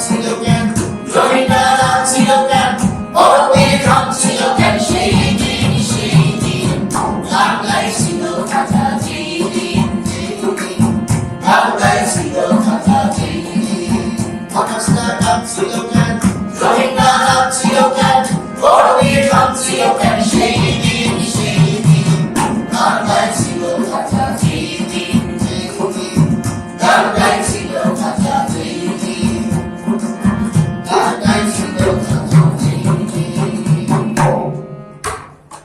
ছিল কেন জমিদার ছিল কেন ও পেরম ছিল কেন সেই দিন সেই দিন বাংলায় ছিল কথা দিন বাংলায় ছিল কথা দিন কথা